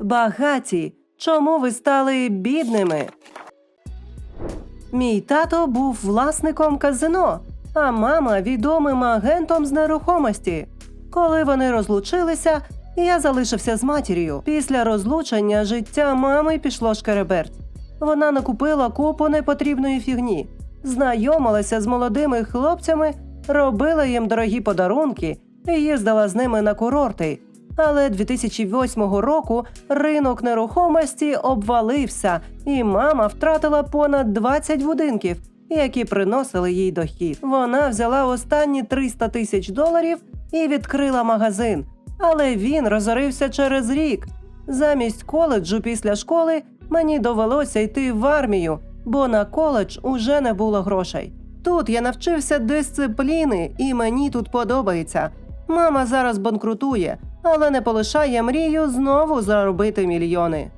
Багаті, чому ви стали бідними? Мій тато був власником казино, а мама відомим агентом з нерухомості. Коли вони розлучилися, я залишився з матір'ю. Після розлучення життя мами пішло шкереберть. Вона накупила купу непотрібної фігні, знайомилася з молодими хлопцями, робила їм дорогі подарунки і їздила з ними на курорти. Але 2008 року ринок нерухомості обвалився, і мама втратила понад 20 будинків, які приносили їй дохід. Вона взяла останні 300 тисяч доларів і відкрила магазин. Але він розорився через рік. Замість коледжу після школи мені довелося йти в армію, бо на коледж уже не було грошей. Тут я навчився дисципліни, і мені тут подобається. Мама зараз банкрутує, але не полишає мрію знову заробити мільйони.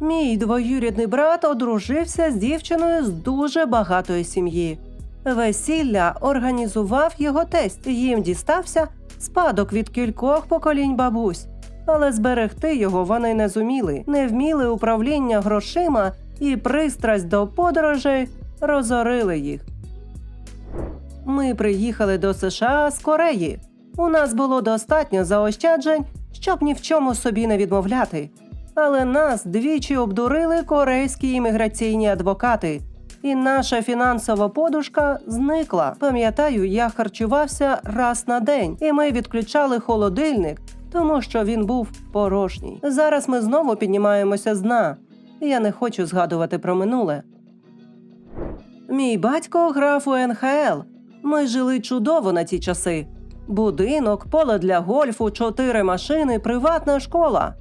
Мій двоюрідний брат одружився з дівчиною з дуже багатої сім'ї. Весілля організував його тесть. Їм дістався спадок від кількох поколінь бабусь, але зберегти його вони не зуміли, не вміли управління грошима і пристрасть до подорожей розорили їх. Ми приїхали до США з Кореї. У нас було достатньо заощаджень, щоб ні в чому собі не відмовляти. Але нас двічі обдурили корейські імміграційні адвокати, і наша фінансова подушка зникла. Пам'ятаю, я харчувався раз на день, і ми відключали холодильник, тому що він був порожній. Зараз ми знову піднімаємося з дна. Я не хочу згадувати про минуле. Мій батько грав у НХЛ. Ми жили чудово на ті часи. Будинок, поле для гольфу, чотири машини, приватна школа.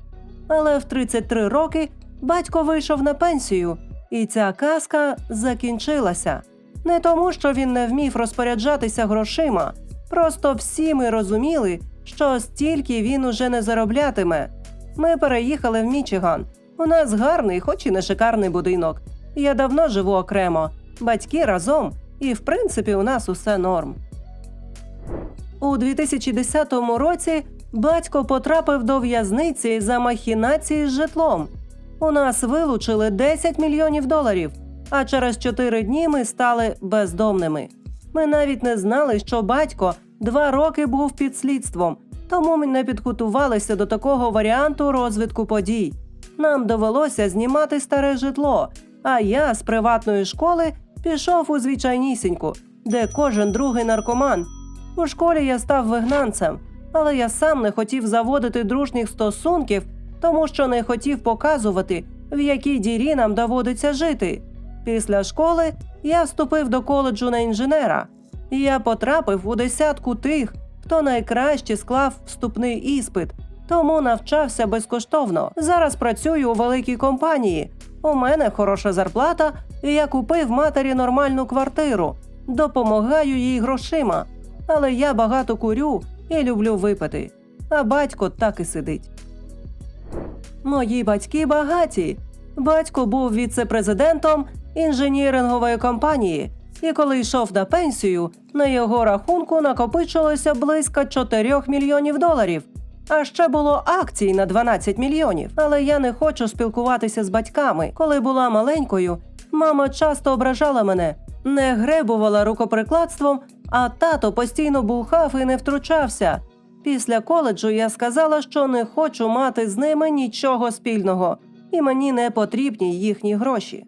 Але в 33 роки батько вийшов на пенсію, і ця казка закінчилася. Не тому, що він не вмів розпоряджатися грошима. Просто всі ми розуміли, що стільки він уже не зароблятиме. Ми переїхали в Мічиган. У нас гарний, хоч і не шикарний будинок. Я давно живу окремо, батьки разом, і в принципі у нас усе норм. У 2010 році батько потрапив до в'язниці за махінації з житлом. У нас вилучили 10 мільйонів доларів, а через 4 дні ми стали бездомними. Ми навіть не знали, що батько два роки був під слідством, тому ми не підготувалися до такого варіанту розвитку подій. Нам довелося знімати старе житло, а я з приватної школи пішов у звичайнісіньку, де кожен другий наркоман. У школі я став вигнанцем, але я сам не хотів заводити дружніх стосунків, тому що не хотів показувати, в якій дірі нам доводиться жити. Після школи я вступив до коледжу на інженера. Я потрапив у десятку тих, хто найкраще склав вступний іспит, тому навчався безкоштовно. Зараз працюю у великій компанії. У мене хороша зарплата, і я купив матері нормальну квартиру, допомагаю їй грошима. Але я багато курю і люблю випити. А батько так і сидить. Мої батьки багаті. Батько був віце-президентом інженірингової компанії, і коли йшов на пенсію, на його рахунку накопичилося близько 4 мільйонів доларів. А ще було акцій на 12 мільйонів. Але я не хочу спілкуватися з батьками. Коли була маленькою, мама часто ображала мене, не гребувала рукоприкладством, а тато постійно бухав і не втручався. Після коледжу я сказала, що не хочу мати з ними нічого спільного, і мені не потрібні їхні гроші.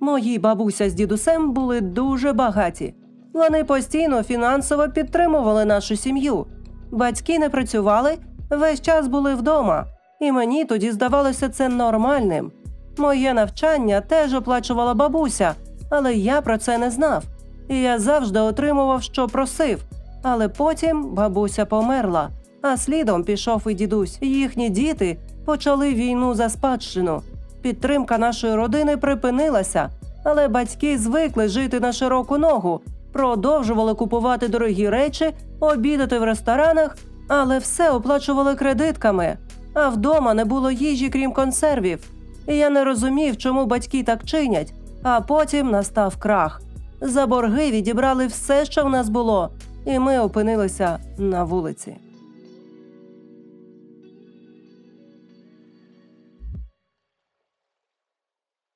Мої бабуся з дідусем були дуже багаті. Вони постійно фінансово підтримували нашу сім'ю. Батьки не працювали, весь час були вдома, і мені тоді здавалося це нормальним. Моє навчання теж оплачувала бабуся, але я про це не знав. І я завжди отримував, що просив. Але потім бабуся померла, а слідом пішов і дідусь. Їхні діти почали війну за спадщину. Підтримка нашої родини припинилася, але батьки звикли жити на широку ногу, продовжували купувати дорогі речі, обідати в ресторанах, але все оплачували кредитками. А вдома не було їжі, крім консервів. І я не розумів, чому батьки так чинять. А потім настав крах. За борги відібрали все, що в нас було, і ми опинилися на вулиці.